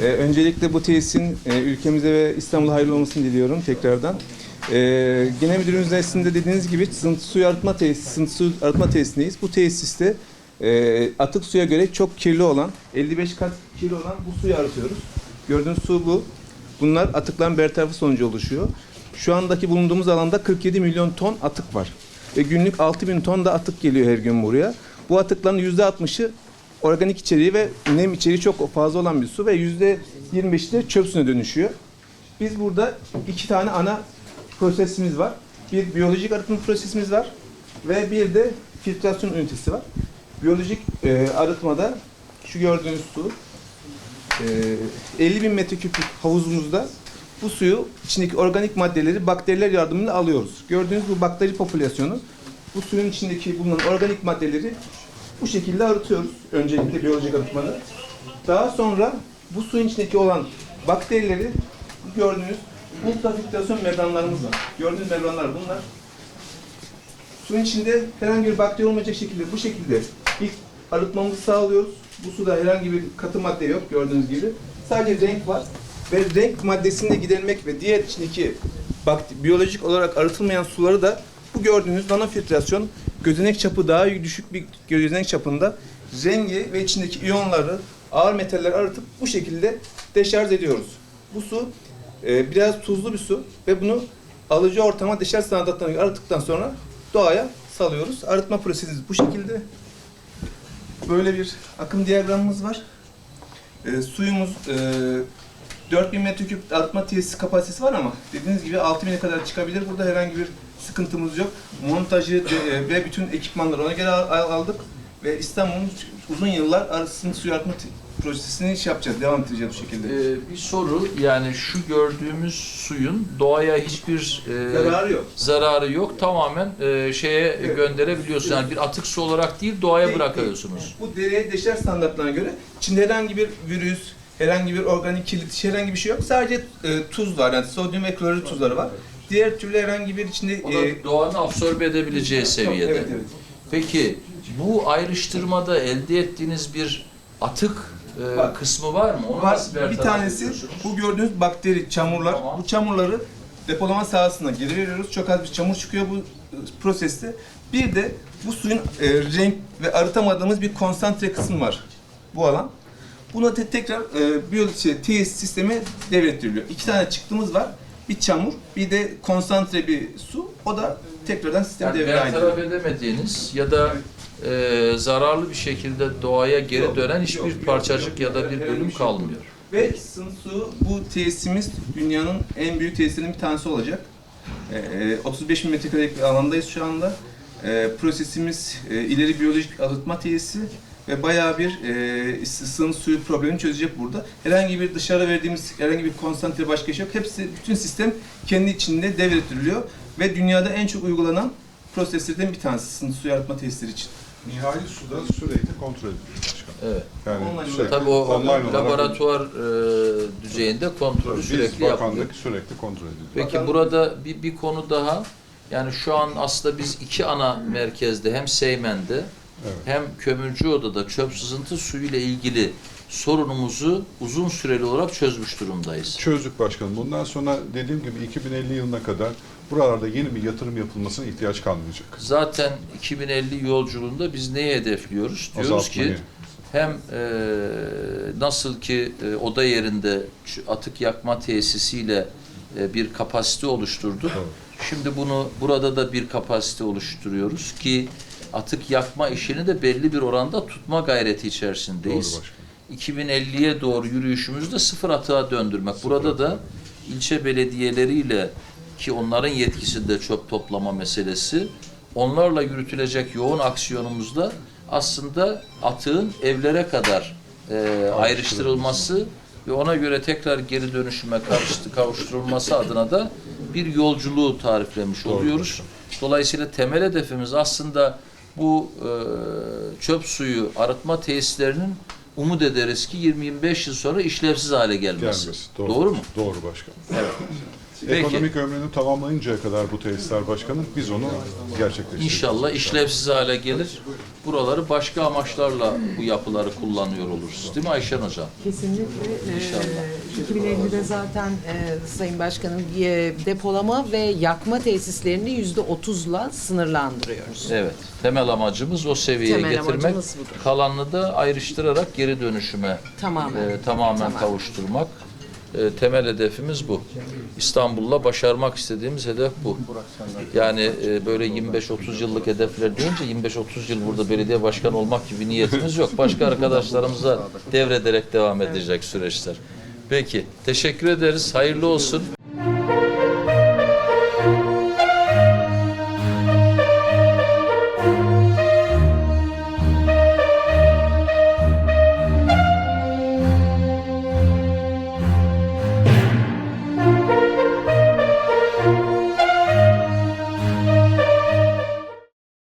Ee, öncelikle bu tesisin e, ülkemize ve İstanbul'a hayırlı olmasını diliyorum tekrardan. Ee, Genel Müdürümüz nezdinde dediğiniz gibi sınıf su arıtma tesisi, sınıf su arıtma tesisindeyiz. Bu tesiste e, atık suya göre çok kirli olan, 55 kat kirli olan bu suyu arıtıyoruz. Gördüğünüz su bu. Bunlar atıkların bertarafı sonucu oluşuyor. Şu andaki bulunduğumuz alanda 47 milyon ton atık var. Ve günlük 6 bin ton da atık geliyor her gün buraya. Bu atıkların %60'ı organik içeriği ve nem içeriği çok fazla olan bir su ve %25'i de çöp suyuna dönüşüyor. Biz burada iki tane ana prosesimiz var. Bir biyolojik arıtma prosesimiz var ve bir de filtrasyon ünitesi var. Biyolojik e, arıtmada şu gördüğünüz su e, 50 bin metreküplük havuzumuzda bu suyu içindeki organik maddeleri bakteriler yardımıyla alıyoruz. Gördüğünüz bu bakteri popülasyonu bu suyun içindeki bulunan organik maddeleri bu şekilde arıtıyoruz. Öncelikle biyolojik arıtmada. Daha sonra bu suyun içindeki olan bakterileri gördüğünüz ultrafiltrasyon membranlarımız var. Gördüğünüz membranlar bunlar. Suyun içinde herhangi bir bakteri olmayacak şekilde bu şekilde ilk arıtmamızı sağlıyoruz. Bu suda herhangi bir katı madde yok gördüğünüz gibi. Sadece renk var ve renk maddesini de gidermek ve diğer içindeki biyolojik olarak arıtılmayan suları da bu gördüğünüz nanofiltrasyon gözenek çapı daha düşük bir gözenek çapında rengi ve içindeki iyonları, ağır metaller arıtıp bu şekilde deşarj ediyoruz. Bu su e, biraz tuzlu bir su ve bunu alıcı ortama deşarj standartlarına göre arıttıktan sonra doğaya salıyoruz. Arıtma prosesimiz bu şekilde. Böyle bir akım diyagramımız var. E, suyumuz e, 4000 metreküp arıtma tesisi kapasitesi var ama dediğiniz gibi 6000'e kadar çıkabilir. Burada herhangi bir sıkıntımız yok. Montajı e, ve bütün ekipmanları ona göre al- al- aldık ve İstanbul'un uzun yıllar arasını suyu arıtma te- projesini iş yapacağız, devam edeceğiz bu şekilde. Ee, bir soru yani şu gördüğümüz suyun doğaya hiçbir e, Zararı yok. zararı yok. Tamamen e, şeye Evet. gönderebiliyorsunuz. Yani bir atık su olarak değil doğaya Değil, bırakıyorsunuz. Bu dereye deşer standartlarına göre içinde herhangi bir virüs, herhangi bir organik kirlilik, herhangi bir şey yok. Sadece e, tuz var. Yani sodyum ve klorür tuzları var. Diğer türlü herhangi bir içinde O da e, doğanın absorbe edebileceği seviyede. Evet, evet. Peki bu ayrıştırmada elde ettiğiniz bir atık e, Var. kısmı var mı? Onu Var. Bir tanesi ediyorsunuz? bu gördüğünüz bakteri, çamurlar. Tamam. Bu çamurları depolama sahasına geri veriyoruz. Çok az bir çamur çıkıyor bu e, proseste. Bir de bu suyun e, renk ve arıtamadığımız bir konsantre kısmı var. Bu alan. Buna te- tekrar e, biyoloji şey, tesis sistemi devrettiriliyor. İki tane çıktığımız var. Bir çamur, bir de konsantre bir su. O da tekrardan sistem Yani devreye bertaraf edemediğiniz ya da e, zararlı bir şekilde doğaya geri Yok, dönen yok, hiçbir yok, parçacık yok. ya da bir bölüm şey yok. kalmıyor. Ve sın su bu tesisimiz dünyanın en büyük tesislerinin bir tanesi olacak. Ee, 35 bin metrekarelik bir alandayız şu anda. Ee, prosesimiz e, ileri biyolojik arıtma tesisi ve bayağı bir e, sığın suyu problemini çözecek burada. Herhangi bir dışarı verdiğimiz herhangi bir konsantre başka şey yok. Hepsi, bütün sistem kendi içinde devrettiriliyor ve dünyada en çok uygulanan proseslerden bir tanesi sığın suyu arıtma tesisleri için. Nihai suda sürekli kontrol ediliyor başkanım. Evet. Yani Online sürekli Tabii o online laboratuvar e, düzeyinde kontrolü biz sürekli yapılıyor. bakanlık sürekli kontrol ediyor. Peki Bakanlık- burada bir, bir konu daha. Yani şu an aslında biz iki ana merkezde hem Seymen'de Evet. hem Kömürcü Oda'da çöp sızıntı suyu ile ilgili sorunumuzu uzun süreli olarak çözmüş durumdayız. Çözdük başkanım. Bundan sonra dediğim gibi 2050 yılına kadar buralarda yeni bir yatırım yapılmasına ihtiyaç kalmayacak. Zaten 2050 yolculuğunda biz neyi hedefliyoruz? Diyoruz Azaltmayı. ki hem e, nasıl ki e, oda yerinde atık yakma tesisiyle e, bir kapasite oluşturduk. Doğru. Şimdi bunu burada da bir kapasite oluşturuyoruz ki atık yakma işini de belli bir oranda tutma gayreti Doğru içerisindeyiz. başkanım. 2050'ye doğru yürüyüşümüzde sıfır atığa döndürmek. Burada da ilçe belediyeleriyle ki onların yetkisinde çöp toplama meselesi, onlarla yürütülecek yoğun aksiyonumuzda aslında atığın evlere kadar e, ayrıştırılması ve ona göre tekrar geri dönüşüme karıştı, kavuşturulması adına da bir yolculuğu tariflemiş Doğru. oluyoruz. Dolayısıyla temel hedefimiz aslında bu e, çöp suyu arıtma tesislerinin umut ederiz ki 20-25 yıl sonra işlevsiz hale gelmesi. Gelmesi. Doğru mu? Doğru başkanım. Evet. Peki. Ekonomik ömrünü tamamlayıncaya kadar bu tesisler başkanım biz onu gerçekleştireceğiz. İnşallah işlevsiz hale gelir. Buraları başka amaçlarla bu yapıları kullanıyor oluruz. Değil mi Ayşen Hocam? Kesinlikle. Ee, İnşallah. 2050'de zaten e, Sayın Başkanım e, depolama ve yakma tesislerini yüzde otuzla sınırlandırıyoruz. Evet. Temel amacımız o seviyeye Temel getirmek. Kalanını da ayrıştırarak geri dönüşüme Tamamen. e, tamamen Tamam. kavuşturmak. E, temel hedefimiz bu. İstanbul'la başarmak istediğimiz hedef bu. Yani e, böyle 25-30 yıllık hedefler deyince 25-30 yıl burada belediye başkanı olmak gibi niyetimiz yok. Başka arkadaşlarımıza devrederek devam edecek süreçler. Peki. Teşekkür ederiz. Hayırlı olsun.